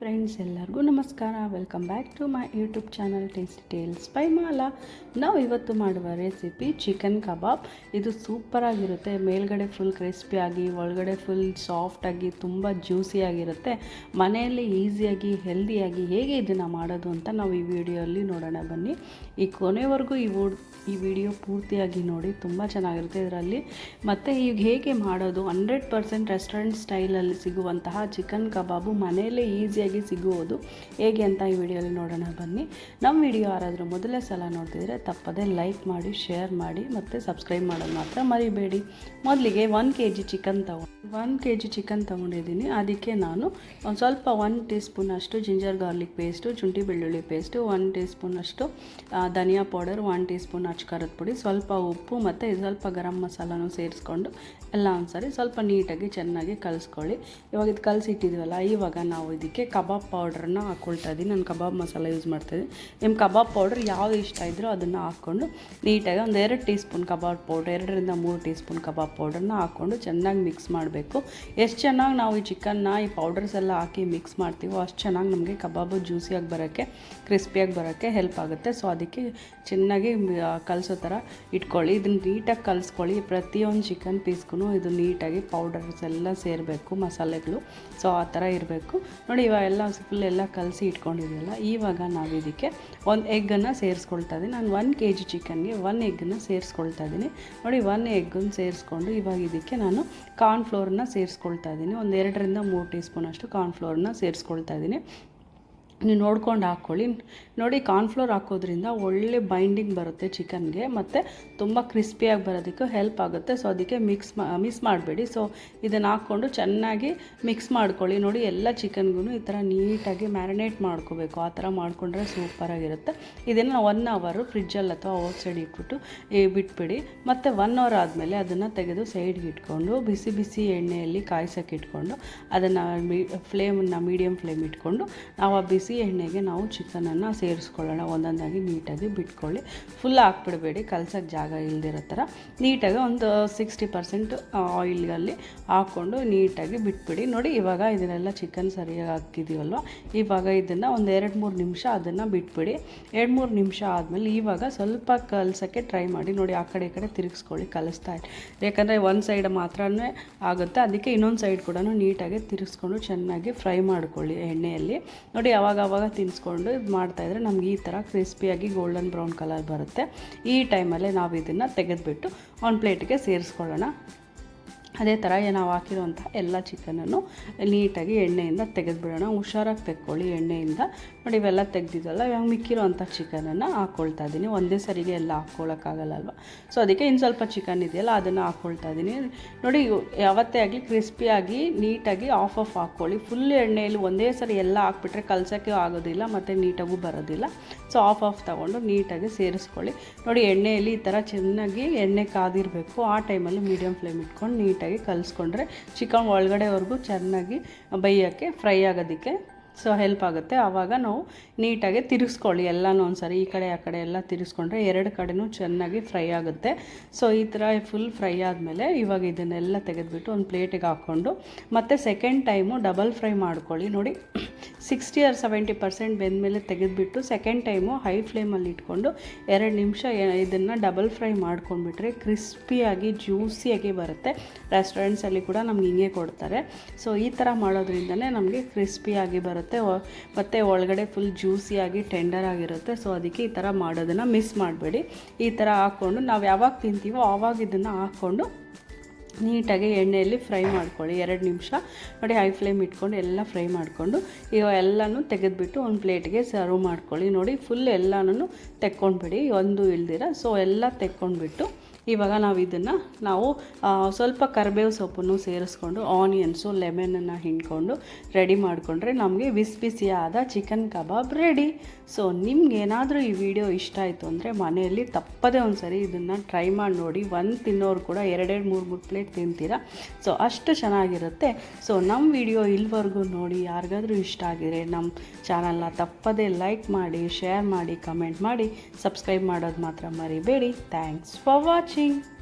Friends ಎಲ್ಲರಿಗೂ ನಮಸ್ಕಾರ. Welcome back to my YouTube channel taste tales by Mala ನಾವು ಇವತ್ತು ಮಾಡುವ ರೆಸಿಪಿ ಚಿಕನ್ ಕಬಾಬ್ ಇದು ಸೂಪರಾಗಿರುತ್ತೆ ಮೇಲ್ಗಡೆ ಫುಲ್ ಕ್ರಿಸ್ಪಿಯಾಗಿ ಒಳಗಡೆ ಫುಲ್ ಸಾಫ್ಟಾಗಿ ತುಂಬ ಜ್ಯೂಸಿಯಾಗಿರುತ್ತೆ ಮನೆಯಲ್ಲಿ ಈಸಿಯಾಗಿ ಹೆಲ್ದಿಯಾಗಿ ಹೇಗೆ ಇದನ್ನು ಮಾಡೋದು ಅಂತ ನಾವು ಈ ವಿಡಿಯೋಲ್ಲಿ ನೋಡೋಣ. ಬನ್ನಿ. ಈ ಕೊನೆವರೆಗೂ ಈ ಈ ವಿಡಿಯೋ ಪೂರ್ತಿಯಾಗಿ ನೋಡಿ ತುಂಬ ಚೆನ್ನಾಗಿರುತ್ತೆ ಇದರಲ್ಲಿ. ಮತ್ತು ಈಗ ಹೇಗೆ ಮಾಡೋದು ಹಂಡ್ರೆಡ್ ಪರ್ಸೆಂಟ್ ರೆಸ್ಟೋರೆಂಟ್ ಸ್ಟೈಲಲ್ಲಿ ಸಿಗುವಂತಹ ಚಿಕನ್ ಕಬಾಬು ಮನೆಯಲ್ಲೇ ಈಸಿಯಾಗಿ ಸಿಗುವುದು. ಹೇಗೆ ಅಂತ ಈ ವಿಡಿಯೋಲಿ ನೋಡೋಣ, ಬನ್ನಿ. ನಮ್ಮ ವಿಡಿಯೋ ಯಾರಾದರೂ ಮೊದಲೇ ಸಲ ನೋಡ್ತಿದ್ರೆ ತಪ್ಪದೇ ಲೈಕ್ ಮಾಡಿ, ಶೇರ್ ಮಾಡಿ ಮತ್ತು ಸಬ್ಸ್ಕ್ರೈಬ್ ಮಾಡೋದು ಮಾತ್ರ ಮರಿಬೇಡಿ. ಮೊದಲಿಗೆ ಒನ್ ಕೆ ಜಿ ಚಿಕನ್ ತಗೊಂಡು ಒನ್ ಕೆ ಜಿ ಚಿಕನ್ ತೊಗೊಂಡಿದ್ದೀನಿ. ಅದಕ್ಕೆ ನಾನು ಒಂದು ಸ್ವಲ್ಪ ಒನ್ ಟೀ ಸ್ಪೂನಷ್ಟು ಜಿಂಜರ್ ಗಾರ್ಲಿಕ್ ಪೇಸ್ಟು ಶುಂಠಿ ಬೆಳ್ಳುಳ್ಳಿ ಪೇಸ್ಟು ಒನ್ ಟೀ ಸ್ಪೂನಷ್ಟು ಧನಿಯಾ ಪೌಡರ್ ಒನ್ ಟೀ ಸ್ಪೂನ್ ಅಚ್ಕಾರದ ಪುಡಿ, ಸ್ವಲ್ಪ ಉಪ್ಪು ಮತ್ತು ಸ್ವಲ್ಪ ಗರಂ ಮಸಾಲನೂ ಸೇರಿಸ್ಕೊಂಡು ಎಲ್ಲ ಒಂದ್ಸರಿ ಸ್ವಲ್ಪ ನೀಟಾಗಿ ಚೆನ್ನಾಗಿ ಕಲಿಸ್ಕೊಳ್ಳಿ. ಇವಾಗ ಇದು ಕಲಸಿಟ್ಟಿದ್ದೀವಲ್ಲ ಇವಾಗ ನಾವು ಇದಕ್ಕೆ ಕಬಾಬ್ ಪೌಡ್ರನ್ನ ಹಾಕ್ಕೊಳ್ತಾ ಇದ್ದೀನಿ. ನಾನು ಕಬಾಬ್ ಮಸಾಲ ಯೂಸ್ ಮಾಡ್ತಾಯಿದ್ದೀನಿ ನಿಮ್ಮ ಕಬಾಬ್ ಪೌಡ್ರ್ ಯಾವ ಇಷ್ಟ ಇದ್ದರೂ ಅದನ್ನು ಹಾಕ್ಕೊಂಡು ನೀಟಾಗಿ ಒಂದು ಎರಡು ಟೀ ಸ್ಪೂನ್ ಕಬಾಬ್ ಪೌಡ್ರ್, ಎರಡರಿಂದ ಮೂರು ಟೀ ಸ್ಪೂನ್ ಕಬಾಬ್ ಪೌಡ್ರನ್ನ ಹಾಕ್ಕೊಂಡು ಚೆನ್ನಾಗಿ ಮಿಕ್ಸ್ ಮಾಡಬೇಕು. ಎಷ್ಟು ಚೆನ್ನಾಗಿ ನಾವು ಈ ಚಿಕನ್ನ, ಈ ಪೌಡರ್ಸ್ ಎಲ್ಲ ಹಾಕಿ ಮಿಕ್ಸ್ ಮಾಡ್ತೀವೋ ಅಷ್ಟು ಚೆನ್ನಾಗಿ ನಮಗೆ ಕಬಾಬು ಜ್ಯೂಸಿಯಾಗಿ ಬರೋಕ್ಕೆ, ಕ್ರಿಸ್ಪಿಯಾಗಿ ಬರೋಕ್ಕೆ ಹೆಲ್ಪ್ ಆಗುತ್ತೆ. ಸೊ ಅದಕ್ಕೆ ಚೆನ್ನಾಗಿ ಕಲಸೋ ಥರ ಇಟ್ಕೊಳ್ಳಿ. ಇದನ್ನು ನೀಟಾಗಿ ಕಲಿಸ್ಕೊಳ್ಳಿ. ಪ್ರತಿಯೊಂದು ಚಿಕನ್ ಪೀಸ್ಗೂ ಇದು ನೀಟಾಗಿ ಪೌಡರ್ಸ್ ಎಲ್ಲ ಸೇರಬೇಕು, ಮಸಾಲೆಗಳು. ಸೊ ಆ ಥರ ಇರಬೇಕು. ನೋಡಿ ಇವಾಗ ಎಲ್ಲ ಫುಲ್ ಎಲ್ಲ ಕಲಸಿ ಇಟ್ಕೊಂಡಿದ್ದೀವಲ್ಲ ಇವಾಗ ನಾವು ಇದಕ್ಕೆ ಒಂದು ಎಗ್ಗನ್ನು ಸೇರಿಸ್ಕೊಳ್ತಾ ಇದ್ದೀನಿ ನಾನು ಒನ್ ಕೆ ಜಿ ಚಿಕನ್ಗೆ ಒನ್ ಎಗ್ಗನ್ನು ಸೇರಿಸ್ಕೊಳ್ತಾ ಇದ್ದೀನಿ ನೋಡಿ ಒನ್ ಎಗ್ಗನ್ನು ಸೇರಿಸ್ಕೊಂಡು ಇವಾಗ ಇದಕ್ಕೆ ನಾನು ಕಾರ್ನ್ ಕಾರ್ನ್ಫ್ಲೋರನ್ನ ಸೇರಿಸ್ಕೊಳ್ತಾ ಇದ್ದೀನಿ ಒಂದು ಎರಡರಿಂದ ಮೂರು ಟೀ ಸ್ಪೂನ್ ಅಷ್ಟು ಕಾರ್ನ್ಫ್ಲೋರನ್ನ ಸೇರಿಸ್ಕೊಳ್ತಾ ಇದ್ದೀನಿ ನೀವು ನೋಡ್ಕೊಂಡು ಹಾಕ್ಕೊಳ್ಳಿ ನೋಡಿ ಕಾರ್ನ್ಫ್ಲೋರ್ ಹಾಕೋದ್ರಿಂದ ಒಳ್ಳೆ ಬೈಂಡಿಂಗ್ ಬರುತ್ತೆ ಚಿಕನ್ಗೆ ಮತ್ತು ತುಂಬ ಕ್ರಿಸ್ಪಿಯಾಗಿ ಬರೋದಕ್ಕೂ ಹೆಲ್ಪ್ ಆಗುತ್ತೆ. ಸೊ ಅದಕ್ಕೆ ಮಿಕ್ಸ್ ಮಿಸ್ ಮಾಡಬೇಡಿ. ಸೊ ಇದನ್ನು ಹಾಕ್ಕೊಂಡು ಚೆನ್ನಾಗಿ ಮಿಕ್ಸ್ ಮಾಡ್ಕೊಳ್ಳಿ. ನೋಡಿ, ಎಲ್ಲ ಚಿಕನ್ಗೂ ಈ ಥರ ನೀಟಾಗಿ ಮ್ಯಾರಿನೇಟ್ ಮಾಡ್ಕೋಬೇಕು. ಆ ಥರ ಮಾಡಿಕೊಂಡ್ರೆ ಸೂಪರಾಗಿರುತ್ತೆ ಇದನ್ನು ಒನ್ ಅವರು ಫ್ರಿಜ್ಜಲ್ಲಿ ಅಥವಾ ಔಟ್ ಸೈಡ್ ಇಟ್ಬಿಟ್ಟು ಬಿಟ್ಬಿಡಿ. ಮತ್ತು ಒನ್ ಅವರ್ ಆದಮೇಲೆ ಅದನ್ನು ತೆಗೆದು ಸೈಡ್ಗೆ ಇಟ್ಕೊಂಡು, ಬಿಸಿ ಬಿಸಿ ಎಣ್ಣೆಯಲ್ಲಿ ಕಾಯ್ಸೋಕೆ ಇಟ್ಕೊಂಡು, ಅದನ್ನು ಮೀ ಫ್ಲೇಮನ್ನು ಮೀಡಿಯಮ್ ಫ್ಲೇಮ್ ಇಟ್ಕೊಂಡು, ನಾವು ಆ ಬಿಸಿ ಎಣ್ಣೆಗೆ ನಾವು ಚಿಕನನ್ನು ಸೇರಿಸ್ಕೊಳ್ಳೋಣ. ಒಂದೊಂದಾಗಿ ನೀಟಾಗಿ ಬಿಟ್ಕೊಳ್ಳಿ. ಫುಲ್ ಹಾಕ್ಬಿಡಬೇಡಿ ಕಲ್ಸೋಕ್ಕೆ ಜಾಗ ಇಲ್ದಿರೋ ಥರ. ನೀಟಾಗಿ ಒಂದು ಸಿಕ್ಸ್ಟಿ ಪರ್ಸೆಂಟ್ ಆಯಿಲಲ್ಲಿ ಹಾಕ್ಕೊಂಡು ನೀಟಾಗಿ ಬಿಟ್ಬಿಡಿ. ನೋಡಿ, ಇವಾಗ ಇದನ್ನೆಲ್ಲ ಚಿಕನ್ ಸರಿಯಾಗಿ ಹಾಕಿದ್ದೀವಲ್ವ ಇವಾಗ ಇದನ್ನು ಒಂದು ಎರಡು ಮೂರು ನಿಮಿಷ ಅದನ್ನು ಬಿಟ್ಬಿಡಿ. ಎರಡು ಮೂರು ನಿಮಿಷ ಆದಮೇಲೆ ಇವಾಗ ಸ್ವಲ್ಪ ಕಲ್ಸೋಕ್ಕೆ ಟ್ರೈ ಮಾಡಿ. ನೋಡಿ, ಆ ಕಡೆ ಈ ಕಡೆ ತಿರುಗಿಸ್ಕೊಳ್ಳಿ, ಕಲಿಸ್ತಾ ಇರಿ ಯಾಕಂದರೆ ಒಂದು ಸೈಡ್ ಮಾತ್ರನೇ ಆಗುತ್ತೆ. ಅದಕ್ಕೆ ಇನ್ನೊಂದು ಸೈಡ್ ಕೂಡ ನೀಟಾಗಿ ತಿರುಗಿಸ್ಕೊಂಡು ಚೆನ್ನಾಗಿ ಫ್ರೈ ಮಾಡ್ಕೊಳ್ಳಿ ಎಣ್ಣೆಯಲ್ಲಿ. ನೋಡಿ, ಅವಾಗ ಅವಾಗ ತಿನ್ನಿಸ್ಕೊಂಡು ಇದು ಮಾಡ್ತಾಯಿದ್ರೆ ನಮ್ಗೆ ಈ ಥರ ಕ್ರಿಸ್ಪಿಯಾಗಿ ಗೋಲ್ಡನ್ ಬ್ರೌನ್ ಕಲರ್ ಬರುತ್ತೆ. ಈ ಟೈಮಲ್ಲೇ ನಾವು ಇದನ್ನು ತೆಗೆದುಬಿಟ್ಟು ಒಂದು ಪ್ಲೇಟಿಗೆ ಸೇರಿಸ್ಕೊಳ್ಳೋಣ. ಅದೇ ಥರ ನಾವು ಹಾಕಿರುವಂಥ ಎಲ್ಲ ಚಿಕನನ್ನು ನೀಟಾಗಿ ಎಣ್ಣೆಯಿಂದ ತೆಗೆದುಬಿಡೋಣ. ಹುಷಾರಾಗಿ ತೆಕ್ಕೊಳ್ಳಿ ಎಣ್ಣೆಯಿಂದ. ನೋಡಿ, ಇವೆಲ್ಲ ತೆಗ್ದಿದ್ದಲ್ಲ, ಇವಾಗ ಮಿಕ್ಕಿರೋವಂಥ ಚಿಕನನ್ನು ಹಾಕ್ಕೊಳ್ತಾ ಇದ್ದೀನಿ. ಒಂದೇ ಸರಿಗೆ ಎಲ್ಲ ಹಾಕ್ಕೊಳ್ಳೋಕ್ಕಾಗಲ್ಲ ಅಲ್ವಾ ಸೊ ಅದಕ್ಕೆ ಇನ್ನು ಸ್ವಲ್ಪ ಚಿಕನ್ ಇದೆಯಲ್ಲ, ಅದನ್ನು ಹಾಕ್ಕೊಳ್ತಾ ಇದ್ದೀನಿ. ನೋಡಿ, ಯಾವತ್ತೇ ಆಗಲಿ ಕ್ರಿಸ್ಪಿಯಾಗಿ ನೀಟಾಗಿ ಆಫ್ ಆಫ್ ಹಾಕ್ಕೊಳ್ಳಿ. ಫುಲ್ ಎಣ್ಣೆಯಲ್ಲಿ ಒಂದೇ ಸರಿ ಎಲ್ಲ ಹಾಕ್ಬಿಟ್ರೆ ಕಲಸೋಕ್ಕೆ ಆಗೋದಿಲ್ಲ, ಮತ್ತು ನೀಟಾಗೂ ಬರೋದಿಲ್ಲ. ಸೊ ಆಫ್ ಆಫ್ ತೊಗೊಂಡು ನೀಟಾಗಿ ಸೇರಿಸ್ಕೊಳ್ಳಿ. ನೋಡಿ, ಎಣ್ಣೆಯಲ್ಲಿ ಈ ಥರ ಚೆನ್ನಾಗಿ ಎಣ್ಣೆ ಕಾದಿರಬೇಕು. ಆ ಟೈಮಲ್ಲಿ ಮೀಡಿಯಮ್ ಫ್ಲೇಮ್ ಇಟ್ಕೊಂಡು ನೀಟಾಗಿ ಕಲಿಸ್ಕೊಂಡ್ರೆ ಚಿಕನ್ ಒಳಗಡೆವರೆಗೂ ಚೆನ್ನಾಗಿ ಬೈಯೋಕ್ಕೆ ಫ್ರೈ ಆಗೋದಕ್ಕೆ ಸೊ ಹೆಲ್ಪ್ ಆಗುತ್ತೆ. ಆವಾಗ ನಾವು ನೀಟಾಗಿ ತಿರುಗಿಸ್ಕೊಳ್ಳಿ. ಎಲ್ಲನೂ ಒಂದು ಸರಿ ಈ ಕಡೆ, ಆ ಕಡೆ ಎಲ್ಲ ತಿರುಗಿಸ್ಕೊಂಡ್ರೆ ಎರಡು ಕಡೆನೂ ಚೆನ್ನಾಗಿ ಫ್ರೈ ಆಗುತ್ತೆ. ಸೊ ಈ ಥರ ಫುಲ್ ಫ್ರೈ ಆದಮೇಲೆ ಇವಾಗ ಇದನ್ನೆಲ್ಲ ತೆಗೆದುಬಿಟ್ಟು ಒಂದು ಪ್ಲೇಟಿಗೆ ಹಾಕ್ಕೊಂಡು ಮತ್ತು ಸೆಕೆಂಡ್ ಟೈಮು ಡಬಲ್ ಫ್ರೈ ಮಾಡ್ಕೊಳ್ಳಿ. ನೋಡಿ ಸಿಕ್ಸ್ಟಿ ಆರ್ ಸೆವೆಂಟಿ ಪರ್ಸೆಂಟ್ ಬೆಂದಮೇಲೆ ತೆಗೆದುಬಿಟ್ಟು ಸೆಕೆಂಡ್ ಟೈಮು ಹೈ ಫ್ಲೇಮಲ್ಲಿ ಇಟ್ಕೊಂಡು ಎರಡು ನಿಮಿಷ ಇದನ್ನು ಡಬಲ್ ಫ್ರೈ ಮಾಡ್ಕೊಂಡ್ಬಿಟ್ರೆ ಕ್ರಿಸ್ಪಿಯಾಗಿ ಜ್ಯೂಸಿಯಾಗಿ ಬರುತ್ತೆ. ರೆಸ್ಟೋರೆಂಟ್ಸಲ್ಲಿ ಕೂಡ ನಮ್ಗೆ ಹಿಂಗೆ ಕೊಡ್ತಾರೆ. ಸೊ ಈ ಥರ ಮಾಡೋದ್ರಿಂದನೇ ನಮಗೆ ಕ್ರಿಸ್ಪಿಯಾಗಿ ಬರುತ್ತೆ. ಮತ್ತು ಒಳಗಡೆ ಫುಲ್ ಜ್ಯೂಸಿಯಾಗಿ ಟೆಂಡರ್ ಆಗಿರುತ್ತೆ. ಸೊ ಅದಕ್ಕೆ ಈ ಥರ ಮಾಡೋದನ್ನು ಮಿಸ್ ಮಾಡಬೇಡಿ. ಈ ಥರ ಹಾಕ್ಕೊಂಡು ನಾವು ಯಾವಾಗ ತಿಂತೀವೋ ಆವಾಗ ಇದನ್ನು ಹಾಕ್ಕೊಂಡು ನೀಟಾಗಿ ಎಣ್ಣೆಯಲ್ಲಿ ಫ್ರೈ ಮಾಡ್ಕೊಳ್ಳಿ. ಎರಡು ನಿಮಿಷ. ನೋಡಿ ಹೈ ಫ್ಲೇಮ್ ಇಟ್ಕೊಂಡು ಎಲ್ಲ ಫ್ರೈ ಮಾಡಿಕೊಂಡು ಈಗ ಎಲ್ಲನೂ ತೆಗೆದುಬಿಟ್ಟು ಒಂದು ಪ್ಲೇಟ್ಗೆ ಸರ್ವ್ ಮಾಡ್ಕೊಳ್ಳಿ. ನೋಡಿ ಫುಲ್ ಎಲ್ಲನೂ ತೆಕ್ಕೊಂಡ್ಬಿಡಿ. ಒಂದು ಇಲ್ದಿರ. ಸೊ ಎಲ್ಲ ತೆಕ್ಕೊಂಡ್ಬಿಟ್ಟು ಇವಾಗ ನಾವು ಇದನ್ನು ನಾವು ಸ್ವಲ್ಪ ಕರಿಬೇವು ಸೊಪ್ಪನ್ನು ಸೇರಿಸ್ಕೊಂಡು ಆನಿಯನ್ಸು ಲೆಮನನ್ನು ಹಿಂಡ್ಕೊಂಡು ರೆಡಿ ಮಾಡಿಕೊಂಡ್ರೆ ನಮಗೆ ಬಿಸಿ ಬಿಸಿಯಾದ ಚಿಕನ್ ಕಬಾಬ್ ರೆಡಿ ಸೊ ನಿಮ್ಗೇನಾದರೂ ಈ ವಿಡಿಯೋ ಇಷ್ಟ ಆಯಿತು ಅಂದರೆ ಮನೆಯಲ್ಲಿ ತಪ್ಪದೇ ಒಂದು ಸರಿ ಇದನ್ನು ಟ್ರೈ ಮಾಡಿ ನೋಡಿ. ಒಂದು ತಿನ್ನೋರು ಕೂಡ ಎರಡೆರಡು, ಮೂರು ಮೂರು ಪ್ಲೇಟ್ ತಿಂತೀರಾ? ಸೊ ಅಷ್ಟು ಚೆನ್ನಾಗಿರುತ್ತೆ. ಸೊ ನಮ್ಮ ವಿಡಿಯೋ ಇಲ್ಲಿವರೆಗೂ ನೋಡಿ, ಯಾರಿಗಾದರೂ ಇಷ್ಟ ಆಗಿದ್ರೆ ನಮ್ಮ ಚಾನಲ್ನ ತಪ್ಪದೇ ಲೈಕ್ ಮಾಡಿ ಶೇರ್ ಮಾಡಿ ಕಮೆಂಟ್ ಮಾಡಿ ಸಬ್ಸ್ಕ್ರೈಬ್ ಮಾಡೋದು ಮಾತ್ರ ಮರಿಬೇಡಿ. Thanks for watching imagem